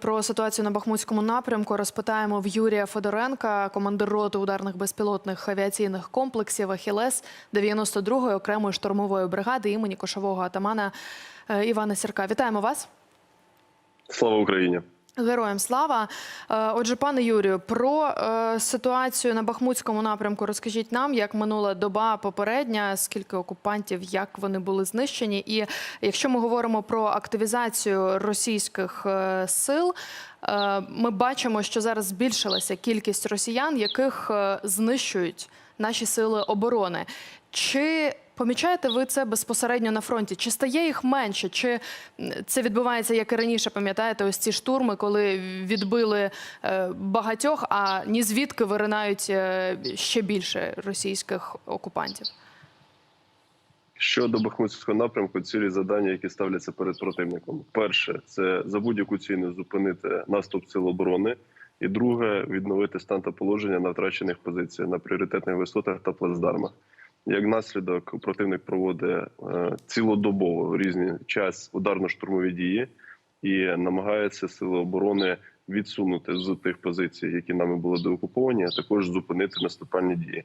Про ситуацію на Бахмутському напрямку розпитаємо в Юрія Федоренка, командир роти ударних безпілотних авіаційних комплексів Ахілес 92-ї окремої штурмової бригади імені кошового атамана е, Івана Сірка. Вітаємо вас. Слава Україні! Героям слава. Е, Отже, пане Юрію, про е, ситуацію на Бахмутському напрямку розкажіть нам, як минула доба попередня, скільки окупантів, як вони були знищені. І якщо ми говоримо про активізацію російських е, сил, ми бачимо, що зараз збільшилася кількість росіян, яких знищують наші сили оборони. Чи помічаєте ви це безпосередньо на фронті? Чи стає їх менше? Чи це відбувається як і раніше? Пам'ятаєте, ось ці штурми, коли відбили е, багатьох, а ні звідки виринають е, ще більше російських окупантів? Щодо Бахмутського напрямку, цілі завдання, які ставляться перед противником. Перше це за будь-яку ціну зупинити наступ сил оборони, і друге відновити стан та положення на втрачених позиціях на пріоритетних висотах та плацдармах. Як наслідок, противник проводить е, цілодобово в різний час ударно-штурмові дії і намагається сили оборони відсунути з тих позицій, які нами були деокуповані, а також зупинити наступальні дії.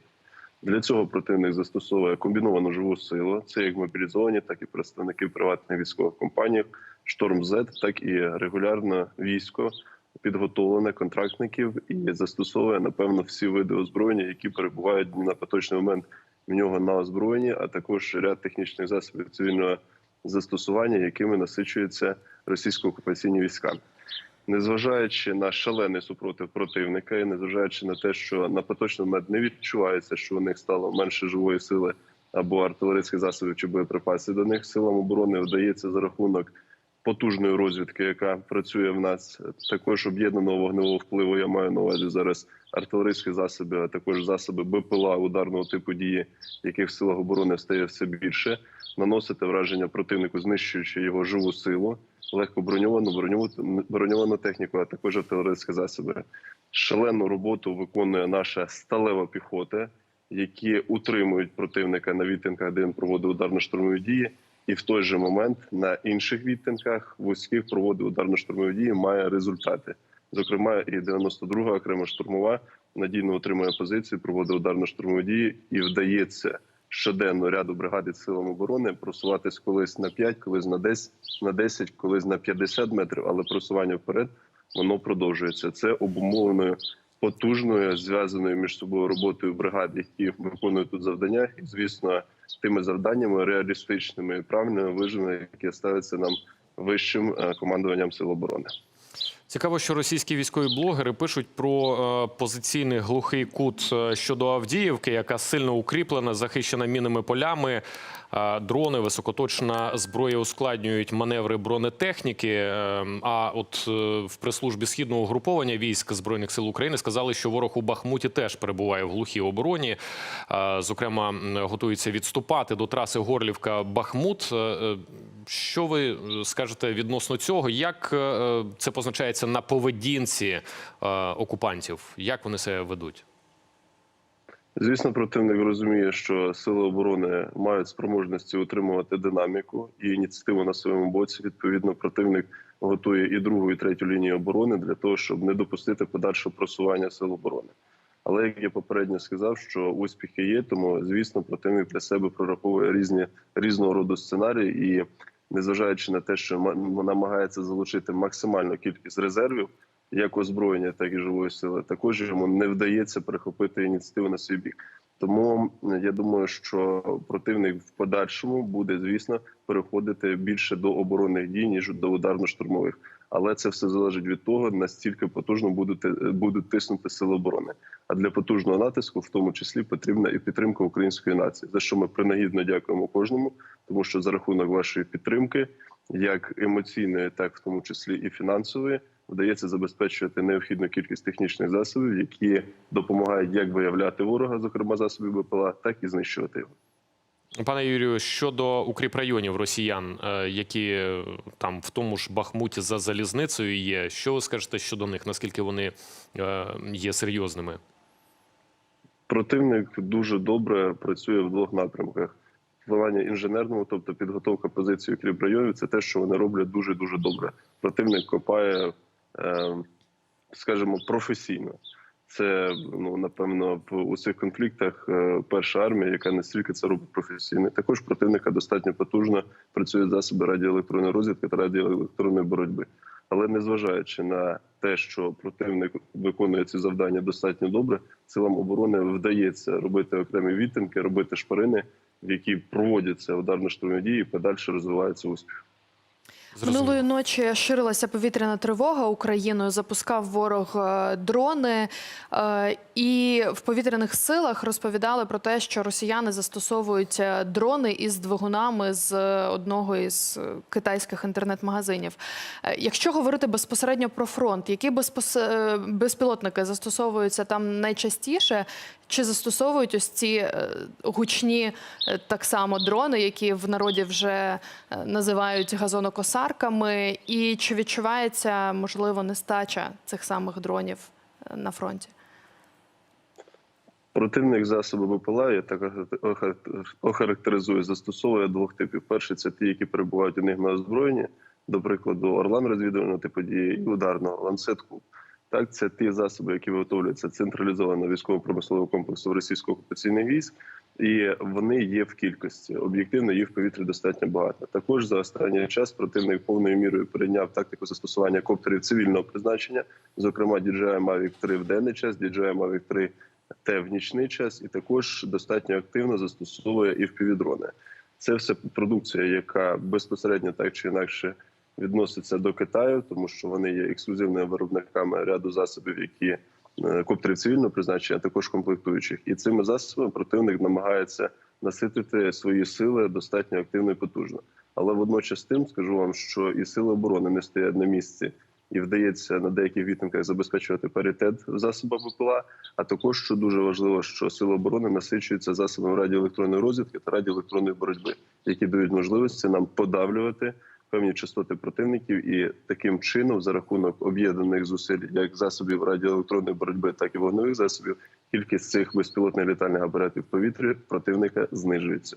Для цього противник застосовує комбіновану живу силу. Це як мобілізовані, так і представники приватних військових компаній, Шторм З, так і регулярне військо підготовлене контрактників і застосовує напевно всі види озброєння, які перебувають на поточний момент в нього на озброєнні, а також ряд технічних засобів цивільного застосування, якими насичуються російсько-окупаційні війська. Незважаючи на шалений супротив противника, і незважаючи на те, що на поточний момент не відчувається, що у них стало менше живої сили або артилерійських засобів чи боєприпасів до них, силам оборони вдається за рахунок потужної розвідки, яка працює в нас, також об'єднаного вогневого впливу. Я маю на увазі зараз артилерійські засоби, а також засоби БПЛА ударного типу дії, яких в силах оборони стає все більше, наносити враження противнику, знищуючи його живу силу, легко броньовану, броньовану, броньовану техніку, а також артилерійські засоби. Шалену роботу виконує наша сталева піхота, які утримують противника на відтинках, де він проводить ударно-штурмові дії. І в той же момент на інших відтинках вузьких проводить ударно-штурмові дії, має результати. Зокрема, і 92-га окрема штурмова надійно отримує позиції, проводить ударно-штурмові дії і вдається щоденно ряду бригади силам оборони просуватись колись на 5, колись на 10, на 10, колись на 50 метрів, але просування вперед воно продовжується. Це обумовлено потужною зв'язаною між собою роботою бригад, які виконують тут завдання, і звісно, тими завданнями реалістичними і правильними виженими, які ставляться нам вищим е, командуванням сил оборони. Цікаво, що російські військові блогери пишуть про е, позиційний глухий кут е, щодо Авдіївки, яка сильно укріплена, захищена мінними полями. Е, Дрони, високоточна зброя ускладнюють маневри бронетехніки. А от в прес-службі східного угруповання військ збройних сил України сказали, що ворог у Бахмуті теж перебуває в глухій обороні. Зокрема, готується відступати до траси Горлівка-Бахмут. Що ви скажете відносно цього? Як це позначається на поведінці е, окупантів? Як вони себе ведуть? Звісно, противник розуміє, що сили оборони мають спроможності утримувати динаміку і ініціативу на своєму боці. Відповідно, противник готує і другу, і третю лінію оборони для того, щоб не допустити подальшого просування сил оборони. Але як я попередньо сказав, що успіхи є, тому звісно, противник для себе прораховує різні різного роду сценарії, і незважаючи на те, що ма- намагається залучити максимальну кількість резервів, як озброєння, так і живої сили, також йому не вдається перехопити ініціативу на свій бік. Тому я думаю, що противник в подальшому буде, звісно, переходити більше до оборонних дій ніж до ударно-штурмових. Але це все залежить від того, настільки потужно будуть, будуть тиснути сили оборони. А для потужного натиску, в тому числі, потрібна і підтримка української нації, за що ми принагідно дякуємо кожному, тому що за рахунок вашої підтримки, як емоційної, так в тому числі і фінансової, вдається забезпечувати необхідну кількість технічних засобів, які допомагають як виявляти ворога, зокрема засобів БПЛА, так і знищувати його. Пане Юрію, щодо укріпрайонів росіян, е, які е, там в тому ж Бахмуті за залізницею є, що ви скажете щодо них? Наскільки вони е, є серйозними? Противник дуже добре працює в двох напрямках. В плані інженерному, тобто підготовка позиції укріп районів, це те, що вони роблять дуже дуже добре. Противник копає скажімо, професійно. Це ну напевно в у цих конфліктах е, перша армія, яка настільки це робить професійно. Також противника достатньо потужно працюють засоби радіоелектронної розвідки та радіоелектронної боротьби. Але незважаючи на те, що противник виконує ці завдання достатньо добре, силам оборони вдається робити окремі відтинки, робити шпарини, в які проводяться ударно-штурмові дії, і подальше розвивається успіх. Зрозуміло. Минулої ночі ширилася повітряна тривога Україною. Запускав ворог е, дрони, е, і в повітряних силах розповідали про те, що росіяни застосовують е, дрони із двигунами з одного із китайських інтернет-магазинів. Якщо говорити безпосередньо про фронт, які безпілотники застосовуються там найчастіше, чи застосовують ось ці е, гучні е, так само дрони, які в народі вже е, називають газонокосарками, і чи відчувається можливо нестача цих самих дронів на фронті? Противник засоби БПЛА, я так охар- охарактеризую, застосовує двох типів. Перший це ті, які перебувають у них на озброєнні, до прикладу, Орлан розвідувального типу дії і ударного ланцетку. Так, це ті засоби, які виготовлюються централізовано військово-промислового комплексу російського окупаційних військ, і вони є в кількості. Об'єктивно їх в повітрі достатньо багато. Також за останній час противник повною мірою перейняв тактику застосування коптерів цивільного призначення, зокрема DJI Mavic 3 в денний час, DJI Mavic 3 те в нічний час, і також достатньо активно застосовує і впівдрони. Це все продукція, яка безпосередньо так чи інакше відноситься до Китаю, тому що вони є ексклюзивними виробниками ряду засобів, які е, коптерів цивільного призначення, а також комплектуючих. І цими засобами противник намагається наситити свої сили достатньо активно і потужно. Але водночас тим скажу вам, що і сили оборони не стоять на місці. І вдається на деяких відтинках забезпечувати паритет в засобах БПЛА. А також що дуже важливо, що сили оборони насичуються засобами радіоелектронної розвідки та радіоелектронної боротьби, які дають можливості нам подавлювати певні частоти противників, і таким чином, за рахунок об'єднаних зусиль, як засобів радіоелектронної боротьби, так і вогневих засобів, кількість цих безпілотних літальних апаратів в повітрі противника знижується.